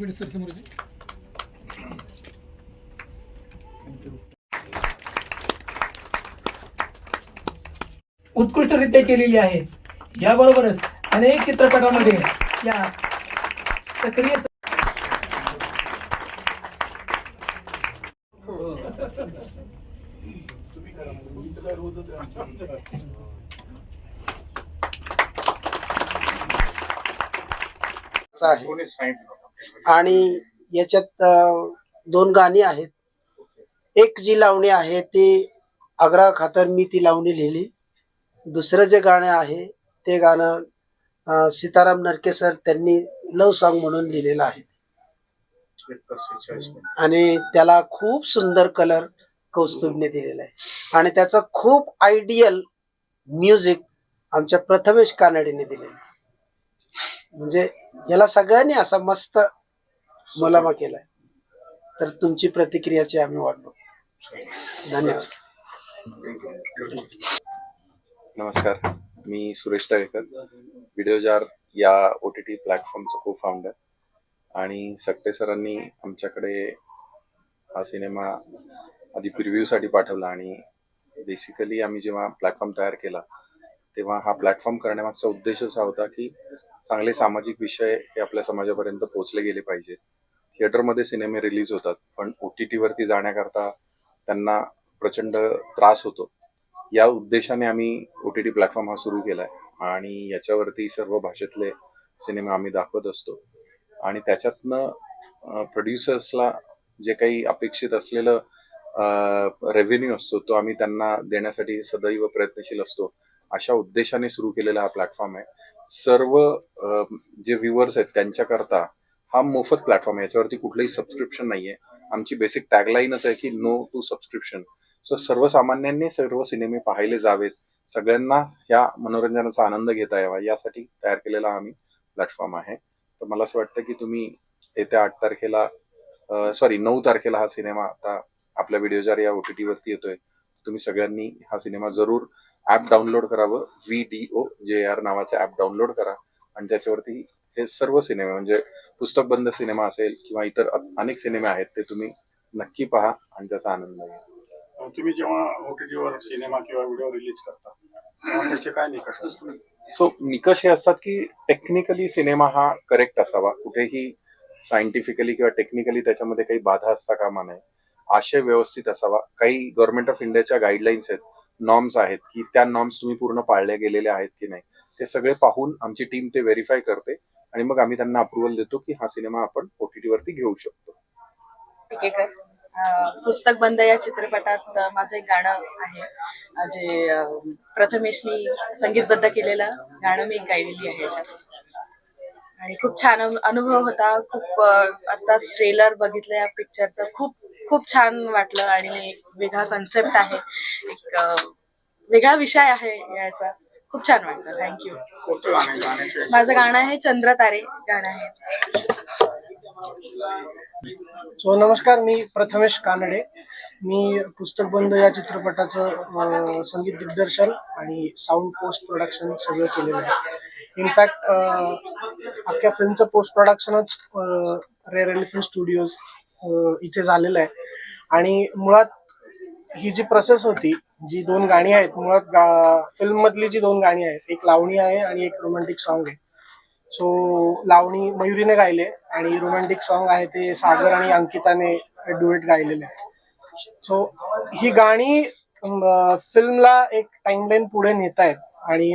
एक minute sir समोर येते. उत्कृष्टरित्या केलेली आहे याबरोबरच अनेक चित्रपटामध्ये या सक्रिय आहे आणि याच्यात दोन गाणी आहेत. एक जी लावणी आहे ती आग्रा खातर मी ती लावणी लिहिली. दुसरं जे गाणं आहे ते गाणं सीताराम नरके सर त्यांनी लव सॉन्ग म्हणून लिहिलेलं आहे. आणि त्याला खूप सुंदर कलर कौस्तुभने दिलेला आहे. आणि त्याचं खूप आयडियल म्युझिक आमच्या प्रथमेश कानडेने दिलेलं आहे. म्हणजे याला सगळ्यांनी असा मस्त मुलामा केलाय. तर तुमची प्रतिक्रियाची आम्ही वाट धन्यवाद. नमस्कार. मी सुरेश तळेकर. व्हिडिओ जार या ओ टी टी प्लॅटफॉर्मचा को फाउंडर आणि सक्टे सरांनी आमच्याकडे हा सिनेमा आधी प्रिव्ह्यूसाठी पाठवला आणि बेसिकली आम्ही जेव्हा प्लॅटफॉर्म तयार केला तेव्हा हा प्लॅटफॉर्म करण्यामागचा उद्देशच हा होता की चांगले सामाजिक विषय हे आपल्या समाजापर्यंत पोहोचले गेले पाहिजे. थिएटरमध्ये सिनेमे रिलीज होतात पण ओ टी टीवरती जाण्याकरता त्यांना प्रचंड त्रास होतो. या उद्देशाने आम्ही ओ टी टी प्लॅटफॉर्म हा सुरू केला आहे आणि याच्यावरती सर्व भाषेतले सिनेमे आम्ही दाखवत असतो. आणि त्याच्यातनं प्रोड्युसर्सला जे काही अपेक्षित असलेलं रेव्हेन्यू असतो तो आम्ही त्यांना देण्यासाठी सदैव प्रयत्नशील असतो. अशा उद्देशाने सुरू केलेला हा प्लॅटफॉर्म आहे. सर्व जे व्ह्युअर्स आहेत त्यांच्याकरता हा मोफत प्लॅटफॉर्म आहे. याच्यावरती कुठलंही सबस्क्रिप्शन नाहीये. आमची बेसिक टॅगलाईनच आहे की नो टू सबस्क्रिप्शन सो सर्वसामान्यांनी सर्व सिनेमे पाहिले जावेत. सगळ्यांना या मनोरंजनाचा आनंद घेता यावा. यासाठी तयार केलेला आम्ही प्लॅटफॉर्म आहे. तर मला असं वाटतं की तुम्ही येत्या आठ तारखेला सॉरी नऊ तारखेला हा सिनेमा आता आपल्या व्हिडिओ या ओ टी टीवरती येतोय. तुम्ही सगळ्यांनी हा सिनेमा जरूर ॲप डाउनलोड करावं. V D O J R नावाचं ॲप डाउनलोड करा. आणि त्याच्यावरती हे सर्व सिनेमे म्हणजे पुस्तक बंद सिनेमा असेल किंवा इतर अनेक सिनेमे आहेत ते तुम्ही नक्की पहा आणि त्याचा आनंद घ्या. तुम्ही जेव्हा ओटीटीवर सिनेमा किंवा व्हिडिओ रिलीज करता त्याचे काय निकष असतात? सो निकष हे असतात की टेक्निकली सिनेमा हा करेक्ट असावा. कुठेही सायंटिफिकली किंवा टेक्निकली त्याच्यामध्ये काही बाधा असता कामा नये. आशय व्यवस्थित असावा. काही गव्हर्नमेंट ऑफ इंडियाच्या गाईडलाईन्स आहेत. नॉर्म्स आहेत की त्या नॉर्म्स तुम्ही पूर्ण पाळल्या गेलेल्या आहेत की नाही ते सगळे पाहून आमची टीम ते व्हेरीफाय करते आणि मग आम्ही त्यांना अप्रुव्हल देतो की हा सिनेमा आपण ओटीटी वरती घेऊ शकतो. पुस्तक बंद या चित्रपटात माझं एक गाणं आहे जे प्रथमेशनी संगीतबद्ध केलेलं गाणं मी गायलेली आहे याच्यात. आणि खूप छान अनुभव होता खूप आता ट्रेलर बघितलं या पिक्चरचं खूप खूप छान वाटलं आणि एक वेगळा कन्सेप्ट आहे. एक वेगळा विषय आहे याचा. खूप छान वाटलं. थँक्यू माझं गाणं आहे चंद्र तारे गाणं आहे. सो नमस्कार मी प्रथमेश कानडे. मी पुस्तक बंद या चित्रपटाचं संगीत दिग्दर्शन आणि साऊंड पोस्ट प्रोडक्शन सगळं केलेलं आहे. इनफॅक्ट अख्ख्या फिल्मचं पोस्ट प्रोडक्शनच रेअर एलिफंट स्टुडिओज इथे झालेलं आहे. आणि मुळात ही जी प्रोसेस होती जी दोन गाणी आहेत मुळात गा फिल्ममधली जी दोन गाणी आहेत एक लावणी आहे आणि एक रोमॅन्टिक सॉन्ग आहे. सो लावणी मयुरीने गायले आणि रोमॅन्टिक सॉन्ग आहे ते सागर आणि अंकिताने डुएट गायलेले आहे. सो ही गाणी फिल्मला एक टाइमलाईन पुढे नेत आहेत आणि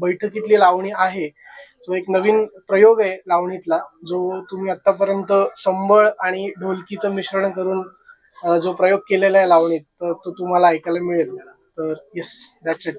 बैठकीतली लावणी आहे. सो एक नवीन प्रयोग आहे लावणीतला जो तुम्ही आतापर्यंत संबळ आणि ढोलकीचं मिश्रण करून जो प्रयोग केलेला आहे लावणीत तर तो तुम्हाला ऐकायला मिळेल. तर येस दॅट्स इट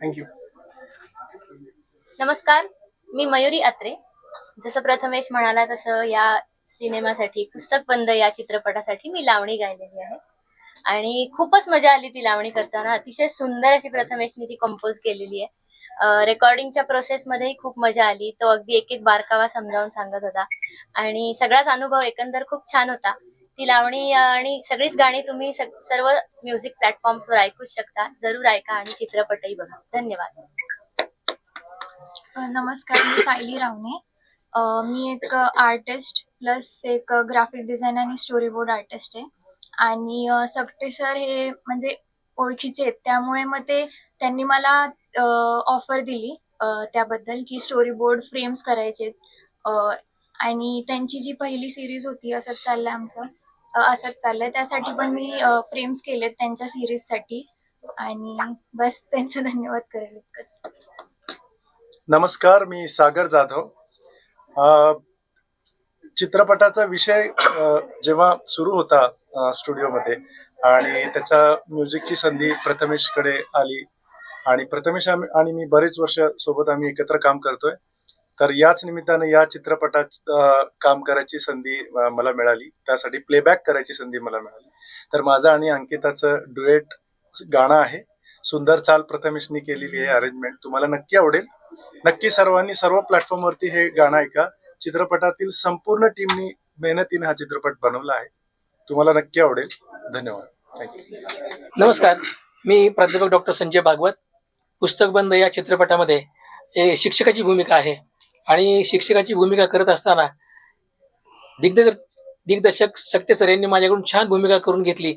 थँक्यू नमस्कार मी मयुरी अत्रे. जसं प्रथमेश म्हणाला तसं या सिनेमासाठी पुस्तक बंद या चित्रपटासाठी मी लावणी गायलेली आहे. आणि खूपच मजा आली ती लावणी करताना. अतिशय सुंदर अशी प्रथमेशनी ती कंपोज केलेली आहे. रेकॉर्डिंगच्या प्रोसेसमध्येही खूप मजा आली. तो अगदी एक एक बारकावा समजावून सांगत होता. आणि सगळाच अनुभव एकंदर खूप छान होता. ती लावणी आणि सगळीच गाणी तुम्ही सर्व म्युझिक प्लॅटफॉर्म्सवर ऐकूच शकता. जरूर ऐका आणि चित्रपटही बघा. धन्यवाद. नमस्कार मी सायली रावणे. मी एक आर्टिस्ट प्लस एक ग्राफिक डिझाईन आणि स्टोरी बोर्ड आर्टिस्ट आहे. आणि सबटे सर हे म्हणजे ओळखीचे आहेत. त्यामुळे मग ते त्यांनी मला ऑफर दिली. त्याबद्दल की स्टोरी बोर्ड फ्रेम्स करायचे आणि त्यांची जी पहिली सिरीज होती असंच चाललंय आमचं. असंच चाललंय. त्यासाठी पण मी फ्रेम्स केलेत त्यांच्या सिरीजसाठी आणि बस त्यांचा धन्यवाद करेल इतकंच. नमस्कार मी सागर जाधव. अ, चित्रपटाचा विषय जेव्हा सुरू होता स्टुडिओमध्ये आणि त्याच्या म्युझिकची संधी प्रथमेशकडे आली आणि प्रथमेश आणि मी बरेच वर्ष सोबत आम्ही एकत्र काम करतोय. तर याच निमित्तानं या चित्रपटात काम करायची संधी मला मिळाली. त्यासाठी प्लेबॅक करायची संधी मला मिळाली. तर माझं आणि अंकिताचं डुएट गाणं आहे. सुंदर चाल प्रथमेशनी केलेली आहे अरेंजमेंट तुम्हाला नक्की आवडेल. नक्की सर्वांनी सर्व प्लॅटफॉर्मवरती हे गाणं ऐका. चित्रपटातील संपूर्ण टीमनी मेहनतीने हा चित्रपट बनवला आहे. तुम्हाला नक्की आवडेल. धन्यवाद. थँक्यू नमस्कार. मी प्राध्यापक डॉक्टर संजय भागवत. पुस्तक बंद या चित्रपटामध्ये शिक्षकाची भूमिका आहे. आणि शिक्षकाची भूमिका करत असताना दिग्दग दिग्दर्शक सक्टे सर यांनी माझ्याकडून छान भूमिका करून घेतली.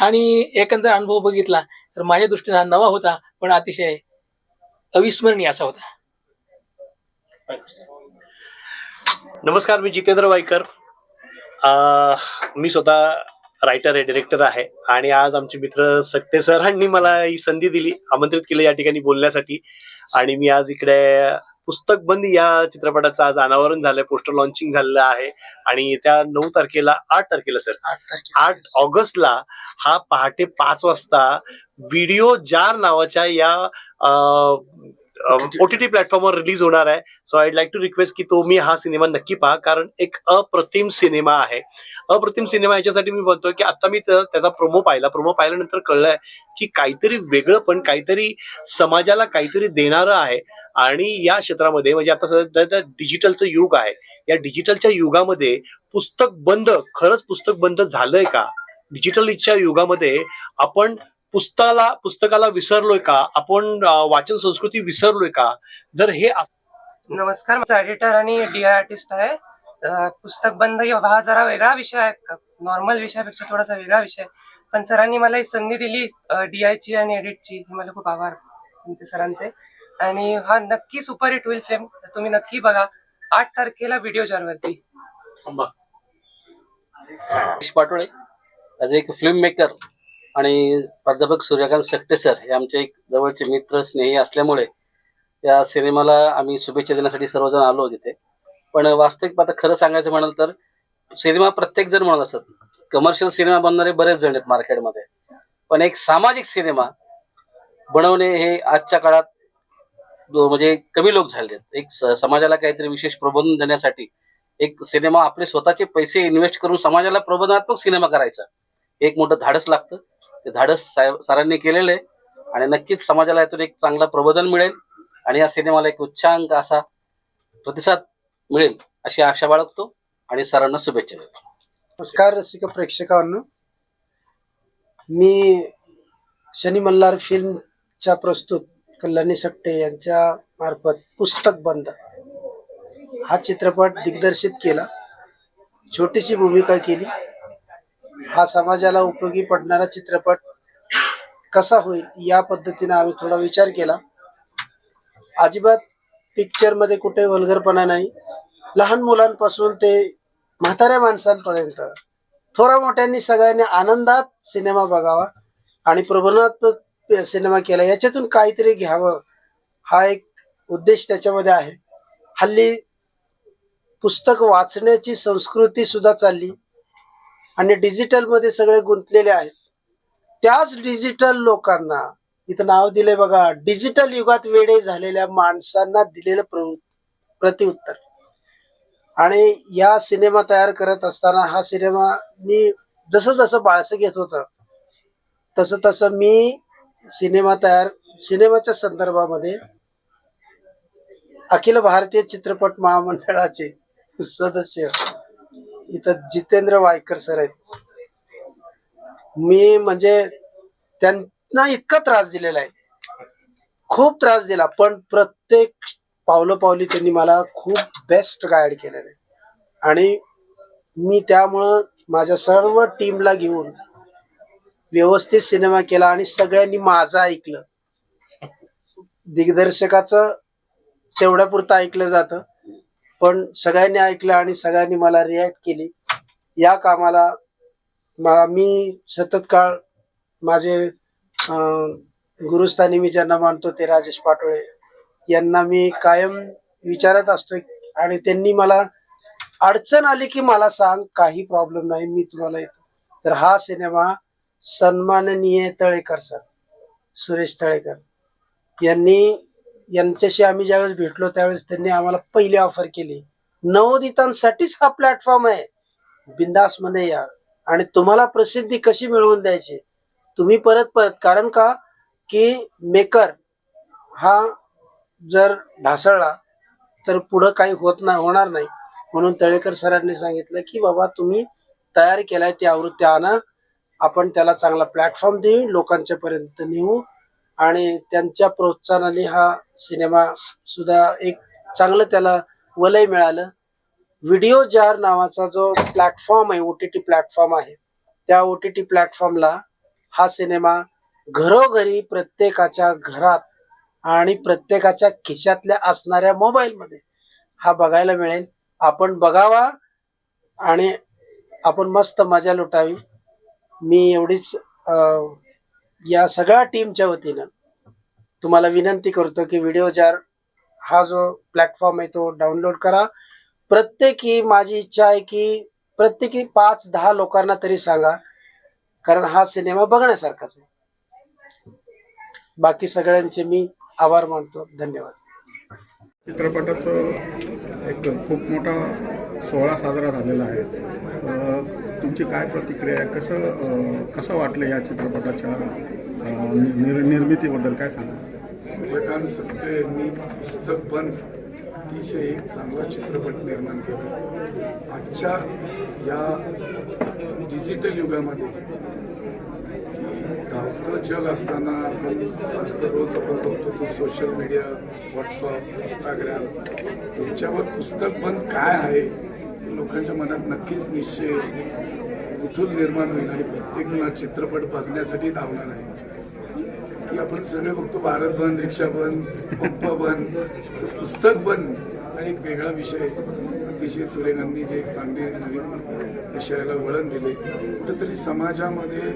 आणि एकंदर अनुभव बघितला तर माझ्या दृष्टीने हा नवा होता पण अतिशय अविस्मरणीय असा होता. नमस्कार मी जितेंद्र वाईकर मी स्वतः रायटर आहे डिरेक्टर आहे. आणि आज आमचे मित्र सक्ते सरांनी मला ही संधी दिली आमंत्रित केलं या ठिकाणी बोलण्यासाठी. आणि मी आज इकडे पुस्तक बंद या चित्रपटाचं आज अनावरण झालंय पोस्टर लॉन्चिंग झालेलं आहे. आणि त्या नऊ तारखेला आठ तारखेला सर. आठ ऑगस्टला हा पहाटे पाच वाजता व्हिडिओ जार नावाच्या या ओटीटी प्लॅटफॉर्मवर रिलीज होणार आहे. So I'd like to request की तुम्ही हा सिनेमा नक्की पहा कारण एक अप्रतिम सिनेमा आहे. अप्रतिम सिनेमा याच्यासाठी मी म्हणतोय की आता मी त्या- त्याचा प्रोमो पाहिला. प्रोमो पाहिल्यानंतर कळलंय की काहीतरी वेगळं पण काहीतरी समाजाला काहीतरी देणारं आहे. आणि या क्षेत्रामध्ये म्हणजे आता सध्या डिजिटलचं युग आहे या डिजिटलच्या युगामध्ये पुस्तक बंद खरंच पुस्तक बंद झालंय का? डिजिटलच्या युगामध्ये आपण पुस्तकाला पुस्तकाला विसरलोय का? आपण वाचन संस्कृती विसरलोय का? जर हे नमस्कार माझा एडिटर आणि डी आर्टिस्ट आहे. पुस्तक बंद हा जरा वेगळा विषय आहे. नॉर्मल विषयापेक्षा थोडासा वेगळा विषय. पण सरांनी मला ही संधी दिली डी आयची आणि एडिटची मला खूप आभार तुमचे सरांचे. आणि हा नक्की सुपर हिट होईल फिल्म तुम्ही नक्की बघा. आठ तारखेला व्हिडिओ वरती. पाटोळे ॲज एक फिल्म मेकर आणि प्राध्यापक सूर्यकांत सकटे सर हे आमचे एक जवळचे मित्र स्नेही असल्यामुळे या सिनेमाला आम्ही शुभेच्छा देण्यासाठी सर्वजण आलो तिथे पण वास्तविक आता खरं सांगायचं म्हणाल तर सिनेमा प्रत्येक जण म्हणत असत कमर्शियल सिनेमा बनणारे बरेच जण आहेत मार्केटमध्ये. पण एक सामाजिक सिनेमा बनवणे हे आजच्या काळात म्हणजे कमी लोक झाले आहेत. एक समाजाला काहीतरी विशेष प्रबोधन देण्यासाठी एक सिनेमा आपले स्वतःचे पैसे इन्व्हेस्ट करून समाजाला प्रबोधनात्मक सिनेमा करायचा एक मोठं धाडस लागतं. ते धाडस साहेब सरांनी केलेलं आहे. आणि नक्कीच समाजाला यातून एक चांगलं प्रबोधन मिळेल आणि या सिनेमाला एक उच्चांक असा प्रतिसाद मिळेल अशी आशा बाळगतो आणि सरांना शुभेच्छा देतो. नमस्कार रसिक प्रेक्षकांनो. मी शनी मल्हार फिल्मच्या प्रस्तुत कल्याणी सट्टे यांच्या मार्फत पुस्तक बंद. हा चित्रपट दिग्दर्शित केला. छोटीशी भूमिका केली. हा समाजाला उपयोगी पडणारा चित्रपट कसा होईल या पद्धतीने आम्ही थोडा विचार केला. अजिबात पिक्चरमध्ये कुठे वल्गरपणा नाही. लहान मुलांपासून ते म्हाताऱ्या माणसांपर्यंत थोरा मोठ्यांनी सगळ्यांनी आनंदात सिनेमा बघावा आणि प्रबोधनात्मक सिनेमा केला. याच्यातून काहीतरी घ्यावं हा एक उद्देश त्याच्यामध्ये आहे. हल्ली पुस्तक वाचण्याची संस्कृती सुद्धा चालली. आणि डिजिटलमध्ये सगळे गुंतलेले आहेत. त्याच डिजिटल लोकांना इथं नाव दिले बघा डिजिटल युगात वेडे झालेल्या माणसांना दिलेलं प्रवृ प्रतिउत्तर. आणि या सिनेमा तयार करत असताना हा सिनेमा मी जसं जसं बाळसं घेत होतं तसं तसं मी सिनेमा तयार सिनेमाच्या संदर्भामध्ये अखिल भारतीय चित्रपट महामंडळाचे सदस्य. इथं जितेंद्र वायकर सर आहेत. मी म्हणजे त्यांना इतका त्रास दिलेला आहे. खूप त्रास दिला पण प्रत्येक पावलं पावली त्यांनी मला खूप बेस्ट गाईड केलेलं. आहे आणि मी त्यामुळं माझ्या सर्व टीमला घेऊन व्यवस्थित सिनेमा केला आणि सगळ्यांनी माझं ऐकलं. दिग्दर्शकाचं तेवढ्यापुरतं ऐकलं जातं. पण सगळ्यांनी ऐकलं आणि सगळ्यांनी मला रिॲक्ट केली. या कामाला मला मी सतत काळ माझे गुरुस्थानी मी ज्यांना मानतो ते राजेश पाटोळे यांना मी कायम विचारत असतो आणि त्यांनी मला अडचण आली की मला सांग काही प्रॉब्लेम नाही मी तुम्हाला येतो. तर हा सिनेमा सन्माननीय तळेकर सर सुरेश तळेकर यांनी यांच्याशी आम्ही ज्यावेळेस भेटलो त्यावेळेस त्यांनी आम्हाला पहिली ऑफर केली. नवोदितांसाठीच हा प्लॅटफॉर्म आहे. बिंदासमध्ये या. आणि तुम्हाला प्रसिद्धी कशी मिळवून द्यायची? तुम्ही परत परत कारण का? की मेकर हा जर ढासळला तर पुढं काही होत नाही होणार नाही. म्हणून तळेकर सरांनी सांगितलं की बाबा तुम्ही तयार केलाय ती आवृत्ती आणा. आपण त्याला चांगला प्लॅटफॉर्म देऊ लोकांच्या पर्यंत नेऊ. आणि त्यांच्या प्रोत्साहनाने हा सिनेमा सुद्धा एक चांगलं त्याला वलय मिळालं. व्हिडिओ जार नावाचा जो प्लॅटफॉर्म आहे ओ टी टी प्लॅटफॉर्म आहे त्या ओ टी टी प्लॅटफॉर्मला हा सिनेमा घरोघरी प्रत्येकाच्या घरात आणि प्रत्येकाच्या खिशातल्या असणाऱ्या मोबाईलमध्ये हा बघायला मिळेल. आपण बघावा आणि आपण मस्त मजा लुटावी. मी एवढीच या सगळ्या टीमच्या वतीनं तुम्हाला विनंती करतो की व्हिडिओ जार हा जो प्लॅटफॉर्म आहे तो डाउनलोड करा. प्रत्येकी माझी इच्छा आहे की प्रत्येकी पाच दहा लोकांना तरी सांगा कारण हा सिनेमा बघण्यासारखाच आहे. बाकी सगळ्यांचे मी आभार मानतो. धन्यवाद. चित्रपटाचं एक खूप मोठा सोहळा साजरा झालेला आहे. तुमची काय प्रतिक्रिया आहे? कसं कसं वाटलं या चित्रपटाच्या निर् निर्मितीबद्दल? काय सांगा? सूर्यकांत सत्य यांनी पुस्तक पण अतिशय एक चांगला चित्रपट निर्माण केला. आजच्या या डिजिटल युगामध्ये की धावतं जग असताना आपण सारखं रोज आपण बघतो तो सोशल मीडिया व्हॉट्सअप इंस्टाग्राम याच्यावर पुस्तक बंद काय आहे लोकांच्या मनात नक्कीच निश्चय उथून निर्माण होईल आणि प्रत्येक जण चित्रपट बघण्यासाठी धावणार आहे. की आपण सगळे बघतो भारत बंद रिक्षा बंद पप्पा बंद पुस्तक बंद हा एक वेगळा विषय अतिशय सुरेखांनी जे चांगले नवीन विषयाला वळण दिले. कुठेतरी समाजामध्ये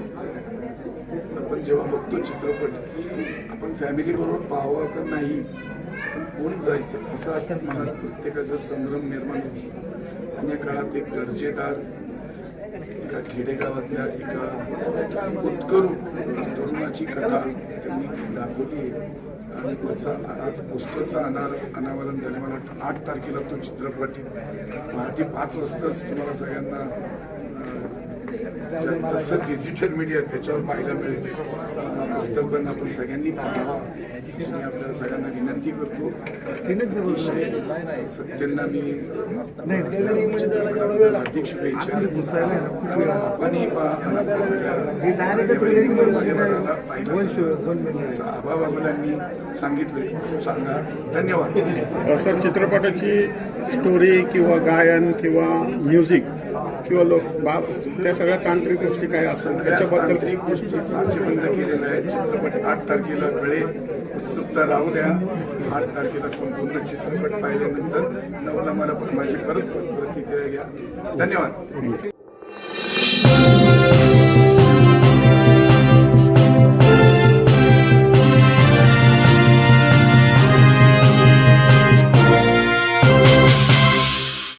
आपण जेव्हा बघतो चित्रपट की आपण फॅमिली बरोबर पाहावं तर नाही पण कोण जायचं? असं आता मनात प्रत्येकाचा संभ्रम निर्माण होतो. जुन्या काळात एक दर्जेदार एका खेडेगावातल्या एका उत्करू तरुणाची कथा त्यांनी ती दाखवली आहे. आणि त्याचा आज पोस्टरचा अनार अनावरण झालं. मला वाटतं आठ तारखेला तो चित्रपट पहाटे पाच वाजताच तुम्हाला सगळ्यांना जसं डिजिटल मीडिया त्याच्यावर पाहायला मिळेल. पुस्तक पण आपण सगळ्यांनी पाहावा. मी आपल्याला सगळ्यांना विनंती करतो सत्यांना मी हार्दिक शुभेच्छा. आणि आपणही पाहिलं सांगितलंय असं सांगा. धन्यवाद. सर चित्रपटाची स्टोरी किंवा गायन किंवा म्युझिक किंवा लोक बा त्या सगळ्या तांत्रिक गोष्टी काय असतात त्याच्याबद्दल तांत्रिक गोष्टी साचेबंद केलेल्या आहेत. चित्रपट आठ तारखेला कळेल उत्सुकता राहू द्या. आठ तारखेला संपूर्ण चित्रपट पाहिल्यानंतर नवला मला माझी परत प्रतिक्रिया घ्या. धन्यवाद.